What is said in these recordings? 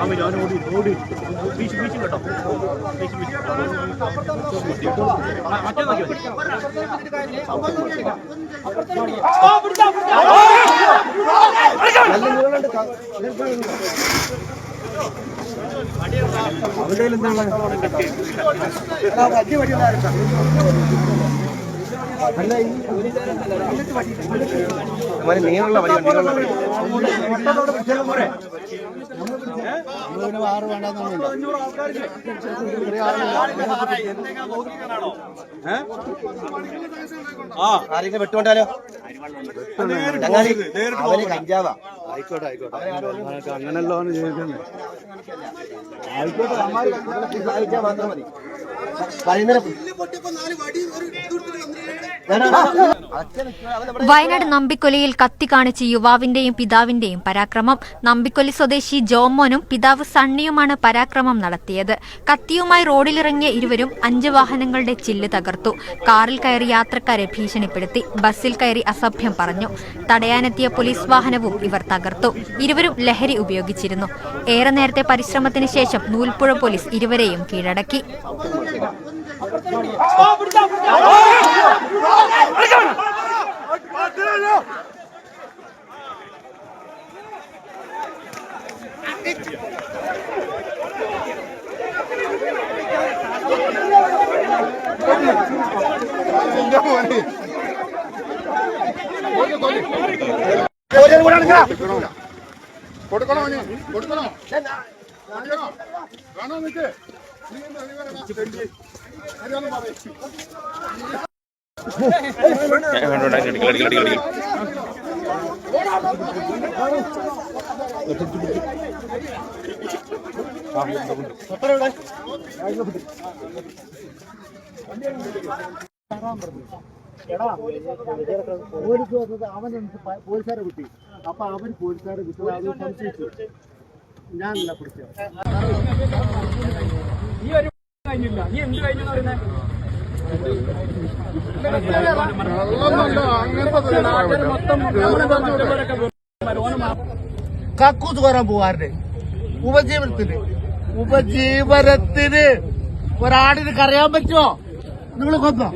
ആമി ഞാൻ ഓടി ഓടി ബീച്ച് ബീച്ച് കേട്ടോ ബീച്ച് ബീച്ച് മറ്റേ നോക്കിയോ നീളമുള്ള വഴി നീളമുള്ള വഴി ആ ആരെങ്കിലും വെട്ടുകൊണ്ടാലോ? അവന് കഞ്ചാവാ. ആയിക്കോട്ടെ ആയിക്കോട്ടെ അങ്ങനല്ലോ ചോദിക്കുന്നത് ആയിക്കോട്ടെ അമ്മാര് സഹായിച്ചാൽ മാത്രം മതി വൈകുന്നേരം വയനാട് നമ്പിക്കൊലയിൽ കത്തി കാണിച്ച് യുവാവിന്റെയും പിതാവിന്റെയും പരാക്രമം. നമ്പിക്കൊലി സ്വദേശി ജോമോനും പിതാവ് സണ്ണിയുമാണ് പരാക്രമം നടത്തിയത്. കത്തിയുമായി റോഡിലിറങ്ങിയ ഇരുവരും അഞ്ച് വാഹനങ്ങളുടെ ചില്ല് തകർത്തു. കാറിൽ കയറി യാത്രക്കാരെ ഭീഷണിപ്പെടുത്തി. ബസ്സിൽ കയറി അസഭ്യം പറഞ്ഞു. തടയാനെത്തിയ പോലീസ് വാഹനവും ഇവർ തകർത്തു. ഇരുവരും ലഹരി ഉപയോഗിച്ചിരുന്നു. ഏറെ നേരത്തെ പരിശ്രമത്തിന് ശേഷം നൂൽപ്പുഴ പോലീസ് ഇരുവരെയും കീഴടക്കി. കൊടുക്കണോ? കൊടുക്കണോ? വേണോ നിനക്ക്? നീ എന്താ നീ വരണ? പറയ്. പോലീസ് വന്നത് അവൻ പോലീസുകാരെ കിട്ടി അപ്പൊ അവൻ പോലീസുകാരെ കിട്ടി അത് സംശയിച്ചു ഞാനല്ല പിടിച്ചത് എന്ത് അങ്ങനത്തെ തൊഴിലാളികളല്ല. കക്കൂസ് കോരാൻ പോവാറുണ്ട്. ഉപജീവനത്തിന് ഉപജീവനത്തിന് ഒരാടിന് കരയാൻ പറ്റുമോ? നിങ്ങൾ കൊന്നോ?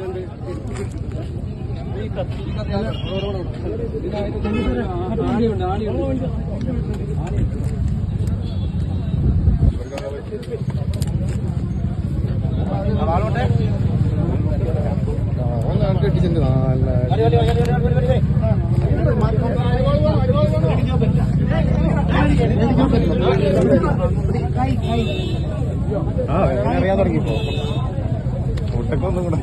അറിയാൻ തുടങ്ങിപ്പോ ഒട്ടക്കൊന്നും കൂടെ.